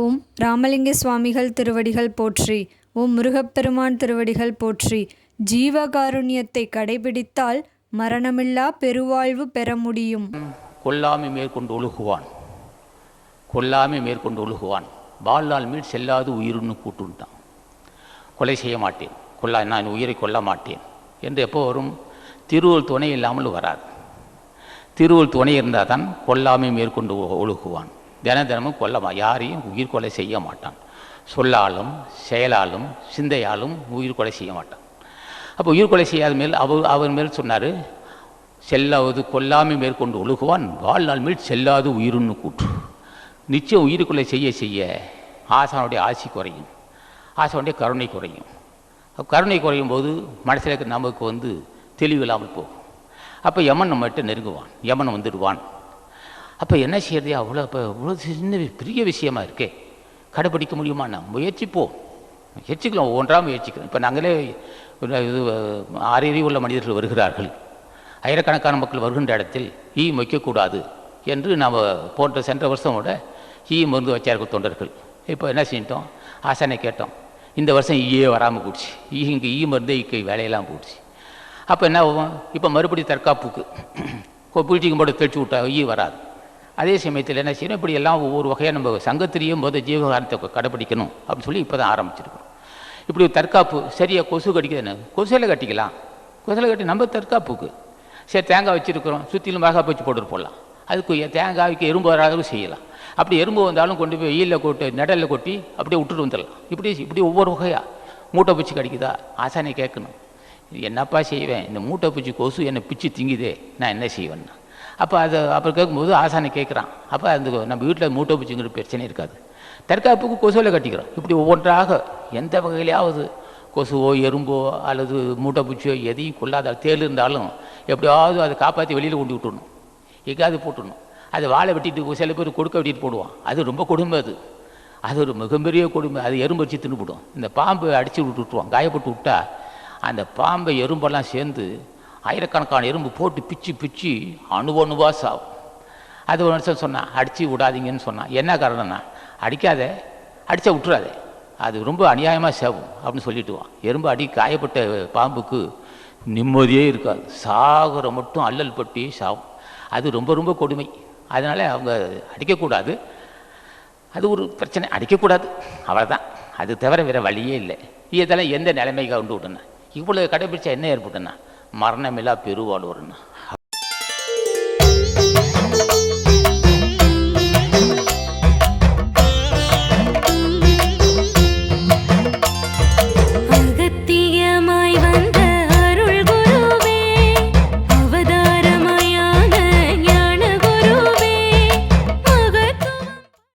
ஓம் ராமலிங்க சுவாமிகள் திருவடிகள் போற்றி ஓம் முருகப்பெருமான் திருவடிகள் போற்றி ஜீவகாருண்யத்தை கடைபிடித்தால் மரணமில்லா பெருவாழ்வு பெற முடியும். கொல்லாமை மேற்கொண்டு ஒழுகுவான். கொல்லாமை மேற்கொண்டு ஒழுகுவான். வாழ்நாள் மீள் செல்லாது உயிர்னு கூட்டுன்ட்டான். கொலை செய்ய மாட்டேன். கொல்லா நான் உயிரை கொல்ல மாட்டேன். என்று எப்போ வரும்? திருவள் துணை இல்லாமல் வராது. திருவள் துணை இருந்தால் தான் கொல்லாமை மேற்கொண்டு ஒழுகுவான். தின தினமும் கொல்லமா? யாரையும் உயிர் கொலை செய்ய மாட்டான். சொல்லாலும் செயலாலும் சிந்தையாலும் உயிர் கொலை செய்ய மாட்டான். அப்போ உயிர் கொலை செய்யாத மேல் அவர் அவர் மேல் சொன்னார் செல்லாவது கொல்லாமை மேற்கொண்டு ஒழுகுவான் வாழ்நாள் மேல் செல்லாது உயிருன்னு கூற்று. நிச்சயம் உயிருக்குள்ளே செய்ய செய்ய ஆசானுடைய ஆசி குறையும். ஆசானுடைய கருணை குறையும். கருணை குறையும் போது மனசில் நமக்கு வந்து தெளிவு இல்லாமல் போகும். அப்போ யமன் நம்மகிட்ட நெருங்குவான். யமன் வந்துடுவான். அப்போ என்ன செய்யறது? அவ்வளோ இப்போ இவ்வளோ சின்ன பெரிய விஷயமா இருக்கே. கடைப்பிடிக்க நான் முயற்சிப்போம். முயற்சிக்கலாம் ஒவ்வொன்றாக முயற்சிக்கிறோம் இப்போ நாங்களே இது அறிவு உள்ள மனிதர்கள் வருகிறார்கள். ஆயிரக்கணக்கான மக்கள் வருகின்ற இடத்தில் ஈ வைக்கக்கூடாது என்று நாம் போன்ற சென்ற வருஷமோட ஈ மருந்து வச்சார்கள் தொண்டர்கள். இப்போ என்ன செஞ்சிட்டோம் ஆசானை கேட்டோம். இந்த வருஷம் ஈயே வராமல் போச்சு. ஈ இங்கே ஈ மருந்தே இக்கு வேலையெல்லாம் போச்சு. அப்போ என்ன ஆகும்? இப்போ மறுபடியும் தற்காப்புக்கு புளிச்சிக்கும் போட்டு தெளிச்சு விட்டா ஈ வராது. அதே சமயத்தில் என்ன செய்யணும்? இப்படி எல்லாம் ஒவ்வொரு வகையாக நம்ம சங்கத்திலையும் போது ஜீவகாரத்தை கடைப்பிடிக்கணும் அப்படின்னு சொல்லி இப்போ தான் ஆரம்பிச்சிருக்கோம் இப்படி தற்காப்பு சரியா கொசு கடிக்குது என்ன? கொசுவில் கட்டிக்கலாம். கொசுவில் கட்டி நம்ம தற்காப்புக்கு. சரி தேங்காய் வச்சுருக்கிறோம். சுற்றிலும் மிளகா பச்சு போட்டு போடலாம் அதுக்கு தேங்காய்க்கு எறும்பு வராதவும் செய்யலாம். அப்படி எறும்பு வந்தாலும் கொண்டு போய் வெயிலில் கொட்டு நிழலில் கொட்டி அப்படியே விட்டுட்டு வந்துடலாம். இப்படி இப்படி ஒவ்வொரு வகையாக மூட்டை பூச்சி கடிக்குதா? ஆசானே கேட்கணும். என்னப்பா செய்வேன்? இந்த மூட்டை பூச்சி கொசு என்னை பிச்சு திங்குதே. நான் என்ன செய்வேன்னா? அப்போ அது அப்புறம் கேட்கும்போது ஆசானை கேட்குறான். அப்போ அந்த நம்ம வீட்டில் மூட்டை பூச்சிங்கிற பிரச்சனை இருக்காது. தற்காப்புக்கு கொசுவில் கட்டிக்கிறோம். இப்படி ஒவ்வொன்றாக எந்த வகையிலையாவது கொசுவோ எறும்போ அல்லது மூட்டை பூச்சியோ எதையும் கொள்ளாத தேல் இருந்தாலும் எப்படியாவது அதை காப்பாற்றி வெளியில் கொண்டு விட்டுணும் எங்கேயாவது போட்டுடணும் அது வாழை வெட்டிட்டு சில பேர் கொடுக்க வெட்டிட்டு போடுவான். அது ரொம்ப கொடுமை அது. அது ஒரு மிகப்பெரிய கொடுமை. அது எறும்பு வச்சு தின்னுபிடும் இந்த பாம்பு அடித்து விட்டு விட்டுருவான். காயப்பட்டு விட்டா அந்த பாம்பை எறும்பெல்லாம் சேர்ந்து ஆயிரக்கணக்கான எறும்பு போட்டு பிச்சு பிச்சு அணு அணுவாக சாகும் அது ஒரு நிமிஷம் சொன்னான் அடித்து விடாதீங்கன்னு சொன்னான் என்ன காரணம்னா அடிக்காத அடித்தா விட்டுறாதே. அது ரொம்ப அநியாயமாக சேவும் அப்படின்னு சொல்லிட்டுவான் எறும்பு அடி காயப்பட்ட பாம்புக்கு நிம்மதியே இருக்காது. சாகுற மட்டும் அல்லல் பட்டி சாவும். அது ரொம்ப ரொம்ப கொடுமை. அதனால் அவங்க அடிக்கக்கூடாது. அது ஒரு பிரச்சனை. அடிக்கக்கூடாது. அவ்வளோதான் அது தவிர வேறு வழியே இல்லை. இதெல்லாம் எந்த நிலைமைக்கு கொண்டு விட்டுனா இவ்வளோ கடைபிடிச்சா என்ன මරණ මෙලා පෙරවලුවරණ.